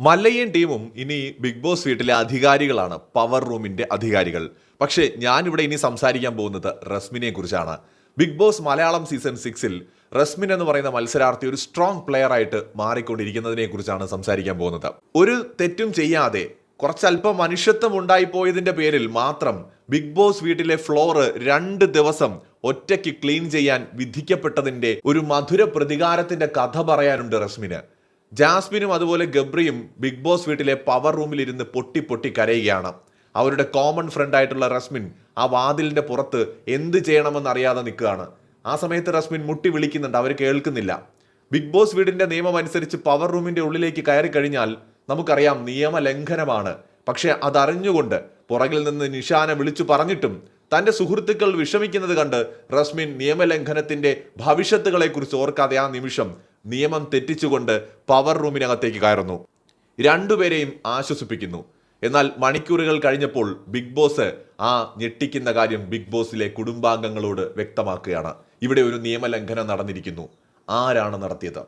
മല്ലയ്യൻ ടീമും ഇനി big Boss വീട്ടിലെ അധികാരികളാണ്. പവർ റൂമിന്റെ അധികാരികൾ. പക്ഷേ ഞാനിവിടെ ഇനി സംസാരിക്കാൻ പോകുന്നത് റസ്മിനെ കുറിച്ചാണ്. ബിഗ് ബോസ് മലയാളം സീസൺ സിക്സിൽ റസ്മിൻ എന്ന് പറയുന്ന മത്സരാർത്ഥി ഒരു സ്ട്രോങ് പ്ലെയർ ആയിട്ട് മാറിക്കൊണ്ടിരിക്കുന്നതിനെ കുറിച്ചാണ് സംസാരിക്കാൻ പോകുന്നത്. ഒരു തെറ്റും ചെയ്യാതെ കുറച്ചല്പം മനുഷ്യത്വം ഉണ്ടായിപ്പോയതിന്റെ പേരിൽ മാത്രം ബിഗ് ബോസ് വീട്ടിലെ ഫ്ലോറ് രണ്ട് ദിവസം ഒറ്റയ്ക്ക് ക്ലീൻ ചെയ്യാൻ വിധിക്കപ്പെട്ടതിന്റെ ഒരു മധുര പ്രതികാരത്തിന്റെ കഥ പറയാനുണ്ട് റസ്മിന്. ജാസ്മിനും അതുപോലെ ഗബ്രിയും ബിഗ് ബോസ് വീട്ടിലെ പവർ റൂമിൽ ഇരുന്ന് പൊട്ടി പൊട്ടി കരയുകയാണ്. അവരുടെ കോമൺ ഫ്രണ്ട് ആയിട്ടുള്ള റസ്മിൻ ആ വാതിലിന്റെ പുറത്ത് എന്ത് ചെയ്യണമെന്ന് അറിയാതെ നിൽക്കുകയാണ്. ആ സമയത്ത് റസ്മിൻ മുട്ടി വിളിക്കുന്നുണ്ട് അവർ കേൾക്കുന്നില്ല. ബിഗ് ബോസ് വീടിന്റെ നിയമം അനുസരിച്ച് പവർ റൂമിന്റെ ഉള്ളിലേക്ക് കയറി കഴിഞ്ഞാൽ നമുക്കറിയാം നിയമലംഘനമാണ്. പക്ഷെ അതറിഞ്ഞുകൊണ്ട് പുറകിൽ നിന്ന് നിഷാനെ വിളിച്ചു പറഞ്ഞിട്ടും തന്റെ സുഹൃത്തുക്കൾ വിഷമിക്കുന്നത് കണ്ട് റസ്മിൻ നിയമലംഘനത്തിന്റെ ഭവിഷ്യത്തുകളെക്കുറിച്ച് ഓർക്കാതെ ആ നിമിഷം നിയമം തെറ്റിച്ചുകൊണ്ട് പവർ റൂമിനകത്തേക്ക് കയറുന്നു. രണ്ടുപേരെയും ആശ്വസിപ്പിക്കുന്നു. എന്നാൽ മണിക്കൂറുകൾ കഴിഞ്ഞപ്പോൾ ബിഗ് ബോസ് ആ ഞെട്ടിക്കുന്ന കാര്യം ബിഗ് ബോസിലെ കുടുംബാംഗങ്ങളോട് വ്യക്തമാക്കുകയാണ്. ഇവിടെ ഒരു നിയമലംഘനം നടന്നിരിക്കുന്നു. ആരാണ് നടത്തിയത്?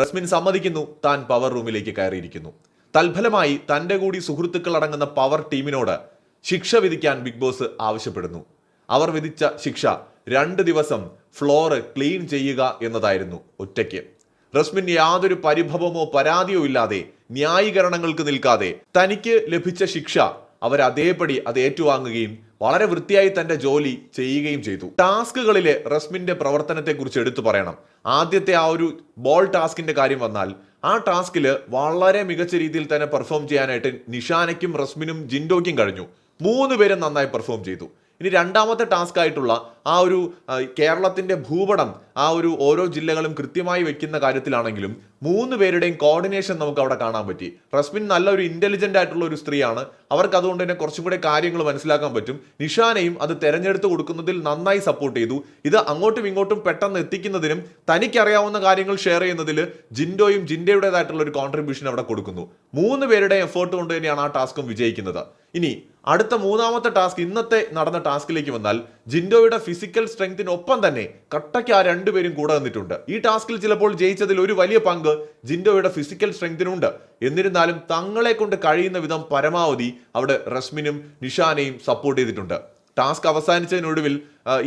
റസ്മിൻ സമ്മതിക്കുന്നു താൻ പവർ റൂമിലേക്ക് കയറിയിരിക്കുന്നു. തൽഫലമായി തന്റെ കൂടി സുഹൃത്തുക്കൾ അടങ്ങുന്ന പവർ ടീമിനോട് ശിക്ഷ വിധിക്കാൻ ബിഗ് ബോസ് ആവശ്യപ്പെടുന്നു. അവർ വിധിച്ച ശിക്ഷ രണ്ട് ദിവസം ഫ്ലോർ ക്ലീൻ ചെയ്യുക എന്നതായിരുന്നു ഒറ്റയ്ക്ക്. റസ്മിൻ യാതൊരു പരിഭവമോ പരാതിയോ ഇല്ലാതെ ന്യായീകരണങ്ങൾക്ക് നിൽക്കാതെ തനിക്ക് ലഭിച്ച ശിക്ഷ അവർ അതേപടി അത് ഏറ്റുവാങ്ങുകയും വളരെ വൃത്തിയായി തന്റെ ജോലി ചെയ്യുകയും ചെയ്തു. ടാസ്കുകളിലെ റസ്മിന്റെ പ്രവർത്തനത്തെക്കുറിച്ച് എടുത്തു പറയണം. ആദ്യത്തെ ആ ഒരു ബോൾ ടാസ്കിന്റെ കാര്യം വന്നാൽ ആ ടാസ്കിൽ വളരെ മികച്ച രീതിയിൽ തന്നെ പെർഫോം ചെയ്യാനായിട്ട് നിഷാനയ്ക്കും റസ്മിനും ജിൻഡോയ്ക്കും കഴിഞ്ഞു. മൂന്ന് പേരും നന്നായി പെർഫോം ചെയ്തു. ഇനി രണ്ടാമത്തെ ടാസ്ക് ആയിട്ടുള്ള ആ ഒരു കേരളത്തിന്റെ ഭൂപടം ആ ഒരു ഓരോ ജില്ലകളും കൃത്യമായി വെക്കുന്ന കാര്യത്തിലാണെങ്കിലും മൂന്ന് പേരുടെയും കോർഡിനേഷൻ നമുക്ക് അവിടെ കാണാൻ പറ്റി. റസ്മിൻ നല്ലൊരു ഇന്റലിജന്റ് ആയിട്ടുള്ള ഒരു സ്ത്രീയാണ്. അവർക്ക് അതുകൊണ്ട് തന്നെ കുറച്ചും കൂടെ കാര്യങ്ങൾ മനസ്സിലാക്കാൻ പറ്റും. നിഷാനയും അത് തെരഞ്ഞെടുത്ത് കൊടുക്കുന്നതിൽ നന്നായി സപ്പോർട്ട് ചെയ്തു. ഇത് അങ്ങോട്ടും ഇങ്ങോട്ടും പെട്ടെന്ന് എത്തിക്കുന്നതിനും തനിക്കറിയാവുന്ന കാര്യങ്ങൾ ഷെയർ ചെയ്യുന്നതിൽ ജിൻഡോയും ജിൻഡയുടേതായിട്ടുള്ള ഒരു കോൺട്രിബ്യൂഷൻ അവിടെ കൊടുക്കുന്നു. മൂന്ന് പേരുടെ എഫേർട്ട് കൊണ്ട് തന്നെയാണ് ആ ടാസ്ക്കും വിജയിക്കുന്നത്. ഇനി അടുത്ത മൂന്നാമത്തെ ടാസ്ക് ഇന്നത്തെ നടന്ന ടാസ്കിലേക്ക് വന്നാൽ ജിൻഡോയുടെ ഫിസിക്കൽ സ്ട്രെങ്തിനൊപ്പം തന്നെ കട്ടയ്ക്ക് ആ രണ്ടുപേരും കൂടെ നിന്നിട്ടുണ്ട്. ഈ ടാസ്കിൽ ചിലപ്പോൾ ജയിച്ചതിൽ ഒരു വലിയ പങ്ക് ജിൻഡോയുടെ ഫിസിക്കൽ സ്ട്രെങ്തിനുണ്ട് എന്നിരുന്നാലും തങ്ങളെ കൊണ്ട് കഴിയുന്ന വിധം പരമാവധി അവിടെ റസ്മിനും നിഷാനെയും സപ്പോർട്ട് ചെയ്തിട്ടുണ്ട്. ടാസ്ക് അവസാനിച്ചതിനൊടുവിൽ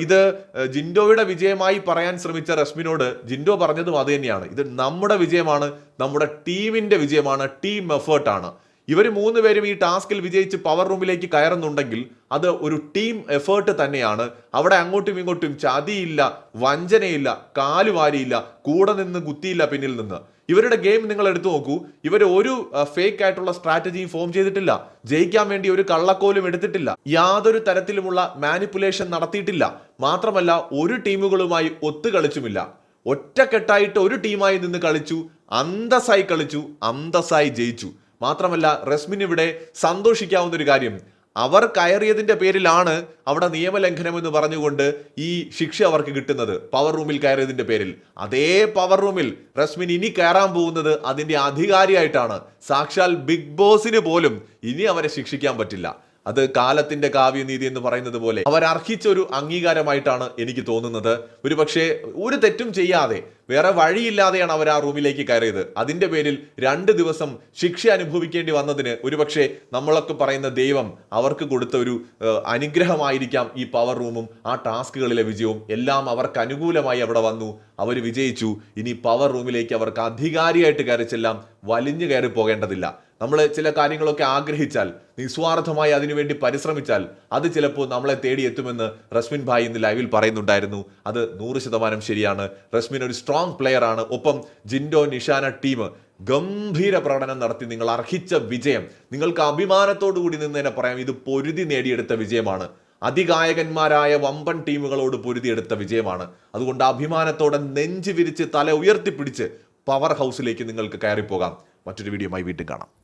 ഇത് ജിൻഡോയുടെ വിജയമായി പറയാൻ ശ്രമിച്ച റസ്മിനോട് ജിൻഡോ പറഞ്ഞതും അത് ഇത് നമ്മുടെ വിജയമാണ് നമ്മുടെ ടീമിന്റെ വിജയമാണ് ടീം എഫേർട്ടാണ് ഇവർ മൂന്ന് പേരും ഈ ടാസ്കിൽ വിജയിച്ച് പവർ റൂമിലേക്ക് കയറുന്നുണ്ടെങ്കിൽ അത് ഒരു ടീം എഫേർട്ട് തന്നെയാണ്. അവിടെ അങ്ങോട്ടും ഇങ്ങോട്ടും ചതിയില്ല വഞ്ചനയില്ല കാലുവാരിയില്ല കൂടെ നിന്ന് കുത്തിയില്ല പിന്നിൽ നിന്ന്. ഇവരുടെ ഗെയിം നിങ്ങൾ എടുത്തു നോക്കൂ. ഇവർ ഒരു ഫേക്ക് ആയിട്ടുള്ള സ്ട്രാറ്റജിയും ഫോം ചെയ്തിട്ടില്ല. ജയിക്കാൻ വേണ്ടി ഒരു കള്ളക്കോലും എടുത്തിട്ടില്ല. യാതൊരു തരത്തിലുമുള്ള മാനിപ്പുലേഷൻ നടത്തിയിട്ടില്ല. മാത്രമല്ല ഒരു ടീമുകളുമായി ഒത്തു ഒത്തുകളിച്ചുമില്ല ഒറ്റക്കെട്ടായിട്ട് ഒരു ടീമായി നിന്ന് കളിച്ചു അന്തസ്സായി കളിച്ചു അന്തസ്സായി ജയിച്ചു. മാത്രമല്ല റസ്മിൻ ഇവിടെ സന്തോഷിക്കാവുന്ന ഒരു കാര്യം. അവർ കയറിയതിന്റെ പേരിലാണ് അവിടെ നിയമലംഘനം എന്ന് പറഞ്ഞുകൊണ്ട് ഈ ശിക്ഷ അവർക്ക് കിട്ടുന്നത് പവർ റൂമിൽ കയറിയതിന്റെ പേരിൽ. അതേ പവർ റൂമിൽ റസ്മിൻ ഇനി കയറാൻ പോകുന്നത് അതിന്റെ അധികാരിയായിട്ടാണ്. സാക്ഷാൽ ബിഗ് ബോസിന് പോലും ഇനി അവരെ ശിക്ഷിക്കാൻ പറ്റില്ല. അത് കാലത്തിന്റെ കാവ്യനീതി എന്ന് പറയുന്നത് പോലെ. അവർ അർഹിച്ച ഒരു അംഗീകാരമായിട്ടാണ് എനിക്ക് തോന്നുന്നത്. ഒരു പക്ഷേ ഒരു തെറ്റും ചെയ്യാതെ വേറെ വഴിയില്ലാതെയാണ് അവർ ആ റൂമിലേക്ക് കയറിയത്. അതിന്റെ പേരിൽ രണ്ട് ദിവസം ശിക്ഷ അനുഭവിക്കേണ്ടി വന്നതിന് ഒരുപക്ഷെ നമ്മളൊക്കെ പറയുന്ന ദൈവം അവർക്ക് കൊടുത്ത ഒരു അനുഗ്രഹമായിരിക്കാം ഈ പവർ റൂമും ആ ടാസ്കുകളിലെ വിജയവും. എല്ലാം അവർക്ക് അനുകൂലമായി അവിടെ വന്നു. അവർ വിജയിച്ചു. ഇനി പവർ റൂമിലേക്ക് അവർക്ക് അധികാരിയായിട്ട് കയറിച്ചെല്ലാം വലിഞ്ഞു കയറി പോകേണ്ടതില്ല. നമ്മൾ ചില കാര്യങ്ങളൊക്കെ ആഗ്രഹിച്ചാൽ നിസ്വാർത്ഥമായി അതിനുവേണ്ടി പരിശ്രമിച്ചാൽ അത് ചിലപ്പോൾ നമ്മളെ തേടിയെത്തുമെന്ന് റസ്മിൻ ഭായ് ഇന്ന് ലൈവിൽ പറയുന്നുണ്ടായിരുന്നു. അത് നൂറ് ശതമാനം ശരിയാണ്. റസ്മിൻ ഒരു സ്ട്രോങ് പ്ലെയർ ആണ്. ഒപ്പം ജിൻഡോ നിഷാന ടീം ഗംഭീര പ്രകടനം നടത്തി. നിങ്ങൾ അർഹിച്ച വിജയം നിങ്ങൾക്ക് അഭിമാനത്തോടു കൂടി നിന്ന് തന്നെ പറയാം ഇത് പൊരുതി നേടിയെടുത്ത വിജയമാണ്. അതികായകന്മാരായ വമ്പൻ ടീമുകളോട് പൊരുതിയെടുത്ത വിജയമാണ്. അതുകൊണ്ട് അഭിമാനത്തോടെ നെഞ്ചു വിരിച്ച് തല ഉയർത്തിപ്പിടിച്ച് പവർ ഹൗസിലേക്ക് നിങ്ങൾക്ക് കയറിപ്പോകാം. മറ്റൊരു വീഡിയോയുമായി വീണ്ടും കാണാം.